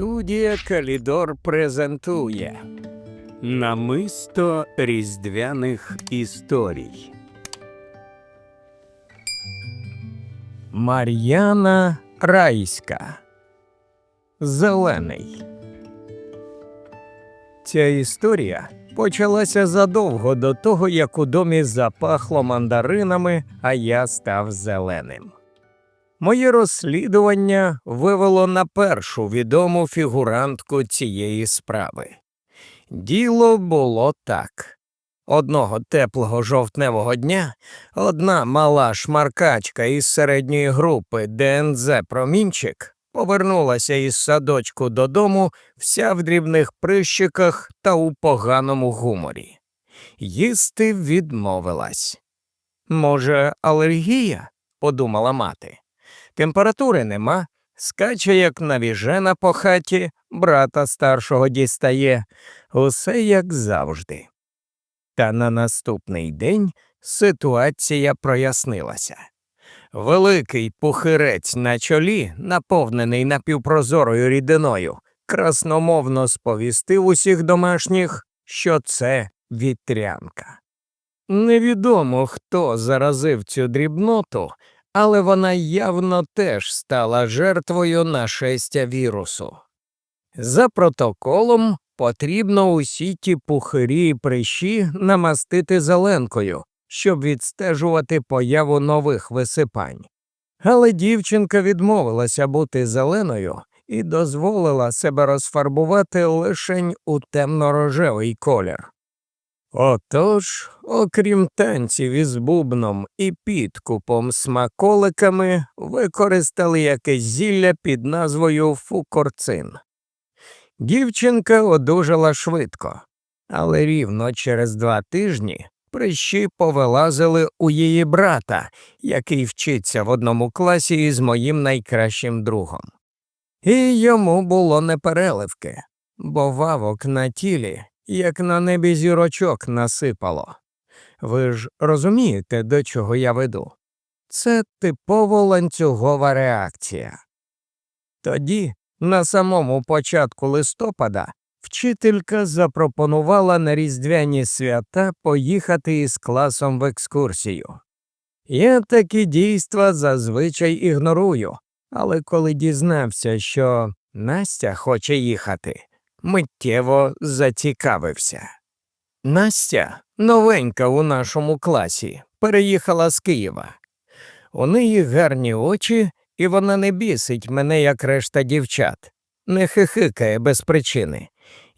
Студія Калідор презентує Намисто різдвяних історій. Мар'яна Райська. Зелений. Ця історія почалася задовго до того, як у домі запахло мандаринами, а я став зеленим. Моє розслідування вивело на першу відому фігурантку цієї справи. Діло було так. Одного теплого жовтневого дня одна мала шмаркачка із середньої групи ДНЗ Промінчик повернулася із садочку додому вся в дрібних прищиках та у поганому гуморі. Їсти відмовилась. Може, алергія? подумала мати. Температури нема, скаче, як навіжена по хаті, брата старшого дістає, усе як завжди. Та на наступний день ситуація прояснилася. Великий пухирець на чолі, наповнений напівпрозорою рідиною, красномовно сповістив усіх домашніх, що це вітрянка. Невідомо, хто заразив цю дрібноту, але вона явно теж стала жертвою нашестя вірусу. За протоколом потрібно усі ті пухирі і прищі намастити зеленкою, щоб відстежувати появу нових висипань. Але дівчинка відмовилася бути зеленою і дозволила себе розфарбувати лишень у темно-рожевий колір. Отож, окрім танців із бубном і підкупом смаколиками, використали якесь зілля під назвою фукорцин. Дівчинка одужала швидко, але рівно через два тижні прищі повилазили у її брата, який вчиться в одному класі із моїм найкращим другом. І йому було непереливки, бо вавок на тілі як на небі зірочок насипало. Ви ж розумієте, до чого я веду? Це типово ланцюгова реакція. Тоді, на самому початку листопада, вчителька запропонувала на різдвяні свята поїхати із класом в екскурсію. Я такі дійства зазвичай ігнорую, але коли дізнався, що Настя хоче їхати, миттєво зацікавився. Настя, новенька у нашому класі, переїхала з Києва. У неї гарні очі, і вона не бісить мене, як решта дівчат, не хихикає без причини.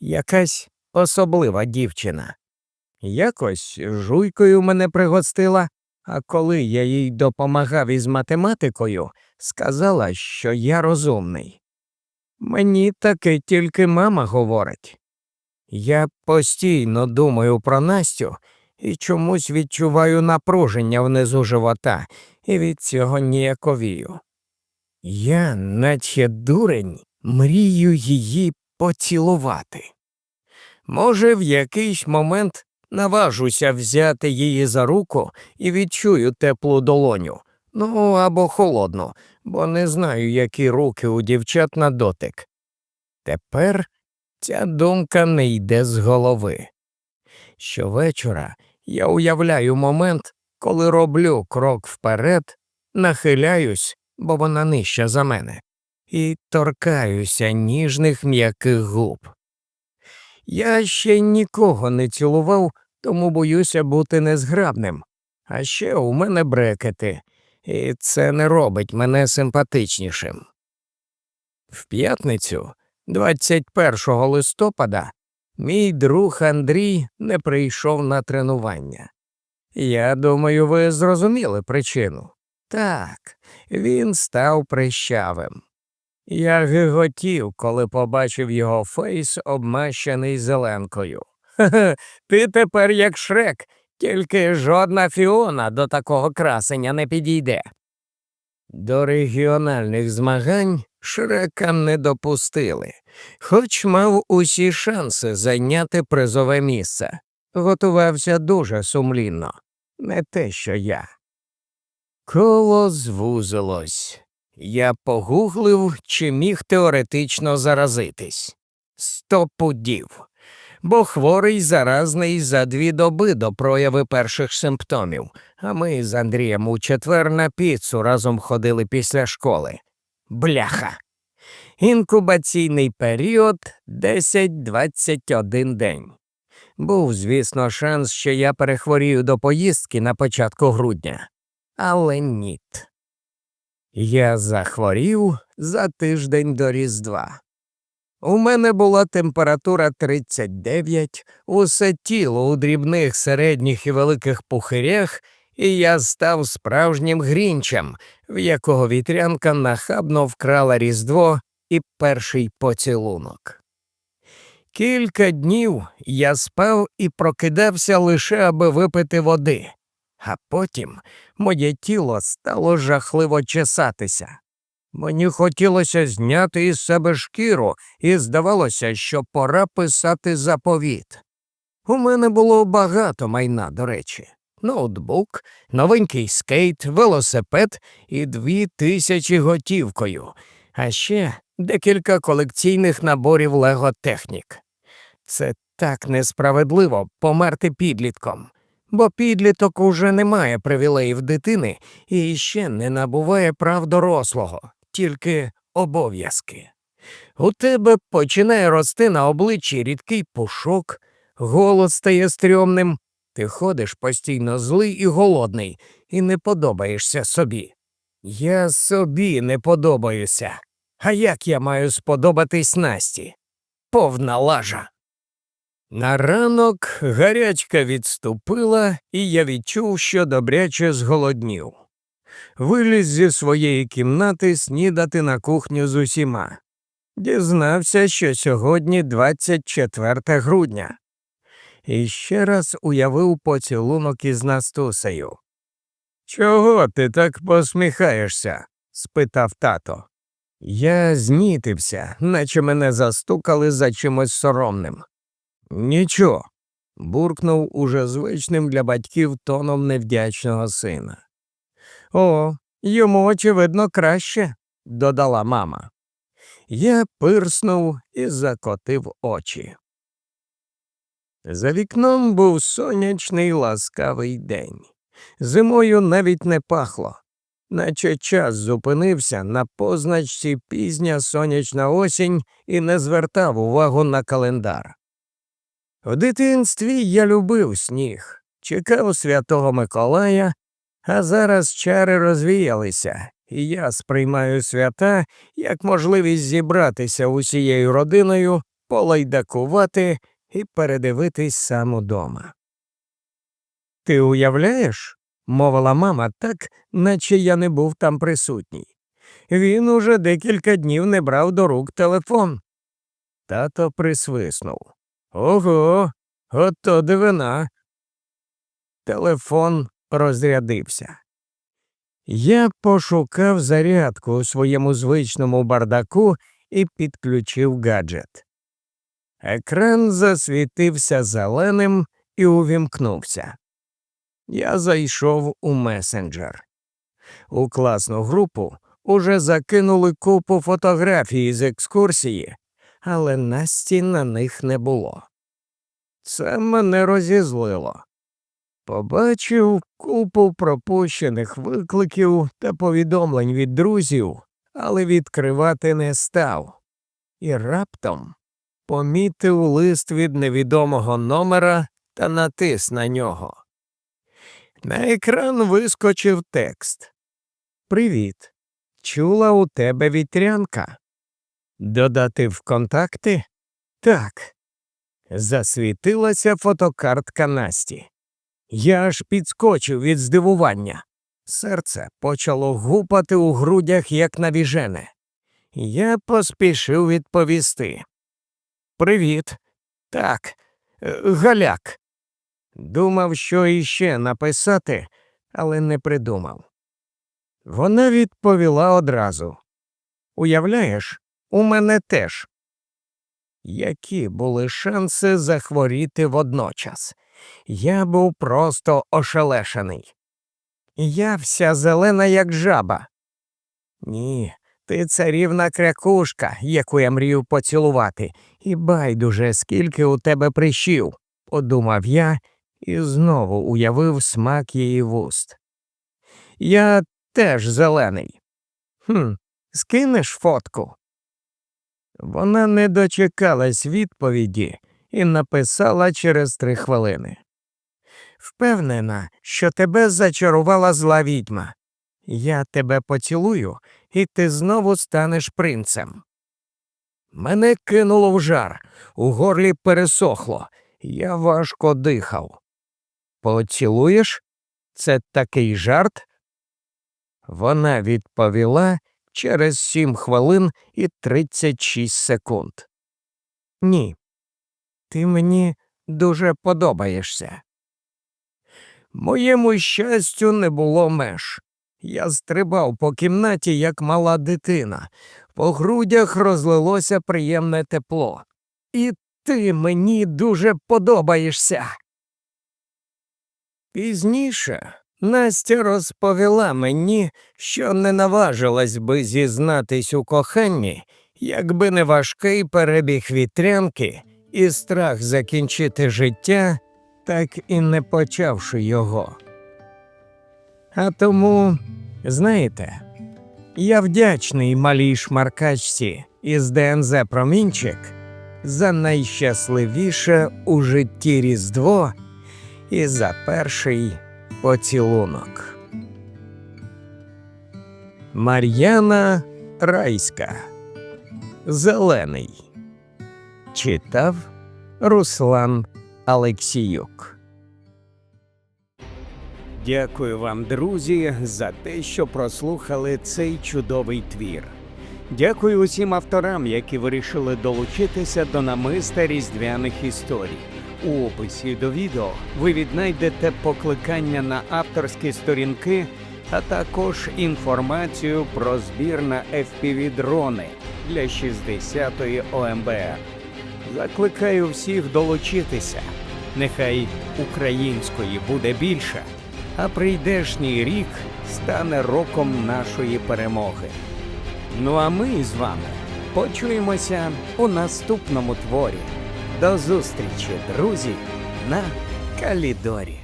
Якась особлива дівчина. Якось жуйкою мене пригостила, а коли я їй допомагав із математикою, сказала, що я розумний. Мені таке тільки мама говорить. Я постійно думаю про Настю і чомусь відчуваю напруження внизу живота і від цього ніяковію. Я, наче дурень, мрію її поцілувати. Може, в якийсь момент наважуся взяти її за руку і відчую теплу долоню, ну або холодну, бо не знаю, які руки у дівчат на дотик. Тепер ця думка не йде з голови. Щовечора я уявляю момент, коли роблю крок вперед, нахиляюсь, бо вона нижча за мене, і торкаюся ніжних м'яких губ. Я ще нікого не цілував, тому боюся бути незграбним. А ще у мене брекети, і це не робить мене симпатичнішим. В п'ятницю, 21 листопада, мій друг Андрій не прийшов на тренування. Я думаю, ви зрозуміли причину. Так, він став прищавим. Я гиготів, коли побачив його фейс, обмащений зеленкою. Хе-хе, ти тепер як шрек, тільки жодна фіона до такого красення не підійде. До регіональних змагань Шрека не допустили, хоч мав усі шанси зайняти призове місце. Готувався дуже сумлінно, не те, що я. Коло звузилось. Я погуглив, чи міг теоретично заразитись. Сто пудів. Бо хворий заразний за дві доби до прояви перших симптомів, а ми з Андрієм у четвер на піцу разом ходили після школи. Бляха. Інкубаційний період 10-21 день. Був, звісно, шанс, що я перехворію до поїздки на початку грудня, але ніт. Я захворів за тиждень до Різдва. У мене була температура 39, усе тіло у дрібних середніх і великих пухирях, і я став справжнім грінчем, в якого вітрянка нахабно вкрала Різдво і перший поцілунок. Кілька днів я спав і прокидався лише аби випити води, а потім моє тіло стало жахливо чесатися. Мені хотілося зняти із себе шкіру, і здавалося, що пора писати заповіт. У мене було багато майна, до речі ноутбук, новенький скейт, велосипед і дві тисячі готівкою, а ще декілька колекційних наборів Лего Технік. Це так несправедливо померти підлітком, бо підліток уже не має привілеїв дитини і ще не набуває прав дорослого, тільки обов'язки. У тебе починає рости на обличчі рідкий пушок, голос стає стрьомним, ти ходиш постійно злий і голодний, і не подобаєшся собі. Я собі не подобаюся. А як я маю сподобатись Насті? Повна лажа. На ранок гарячка відступила, і я відчув, що добряче зголоднів. Виліз зі своєї кімнати снідати на кухню з усіма. Дізнався, що сьогодні 24 грудня. І ще раз уявив поцілунок із Настусею. Чого ти так посміхаєшся? спитав тато. Я знітився, наче мене застукали за чимось соромним. Нічого, буркнув уже звичним для батьків тоном невдячного сина. О, йому, очевидно, краще, додала мама. Я пирснув і закотив очі. За вікном був сонячний ласкавий день. Зимою навіть не пахло, наче час зупинився на позначці пізня сонячна осінь і не звертав увагу на календар. В дитинстві я любив сніг, чекав святого Миколая, а зараз чари розвіялися, і я сприймаю свята як можливість зібратися усією родиною, полайдакувати і передивитись сам удома. Ти уявляєш? мовила мама так, наче я не був там присутній. Він уже декілька днів не брав до рук телефон. Тато присвиснув. Ого, ото дивина. Телефон розрядився. Я пошукав зарядку у своєму звичному бардаку і підключив гаджет. Екран засвітився зеленим і увімкнувся. Я зайшов у месенджер. У класну групу уже закинули купу фотографій з екскурсії, але Насті на них не було. Це мене розізлило. Побачив купу пропущених викликів та повідомлень від друзів, але відкривати не став. І раптом помітив лист від невідомого номера та натис на нього. На екран вискочив текст. Привіт. Чула у тебе вітрянка. Додати в контакти? Так. Засвітилася фотокартка Насті. Я аж підскочив від здивування. Серце почало гупати у грудях, як навіжене. Я поспішив відповісти. Привіт. Так, е, Галяк. Думав, що іще написати, але не придумав. Вона відповіла одразу Уявляєш, у мене теж. Які були шанси захворіти водночас? Я був просто ошелешений. Я вся зелена, як жаба. Ні, ти царівна крякушка, яку я мрію поцілувати, і байдуже, скільки у тебе прищів, подумав я і знову уявив смак її вуст. Я теж зелений. Хм, скинеш фотку? Вона не дочекалась відповіді і написала через три хвилини. Впевнена, що тебе зачарувала зла відьма. Я тебе поцілую, і ти знову станеш принцем. Мене кинуло в жар, у горлі пересохло, я важко дихав. Поцілуєш? Це такий жарт? Вона відповіла через сім хвилин і тридцять шість секунд. Ні, ти мені дуже подобаєшся. Моєму щастю не було меж. Я стрибав по кімнаті, як мала дитина. По грудях розлилося приємне тепло. І ти мені дуже подобаєшся. Пізніше Настя розповіла мені, що не наважилась би зізнатись у коханні, якби не важкий перебіг вітрянки і страх закінчити життя, так і не почавши його. А тому, знаєте, я вдячний малій шмаркачці із ДНЗ Промінчик за найщасливіше у житті Різдво і за перший поцілунок. Мар'яна Райська Зелений читав Руслан Алексіюк. Дякую вам, друзі, за те, що прослухали цей чудовий твір. Дякую усім авторам, які вирішили долучитися до намиста різдвяних історій. У описі до відео ви віднайдете покликання на авторські сторінки, а також інформацію про збір на FPV-дрони для 60-ї ОМБР. Закликаю всіх долучитися. Нехай української буде більше, а прийдешній рік стане роком нашої перемоги. Ну а ми з вами почуємося у наступному творі. До зустрічі, друзі, на Калідорі.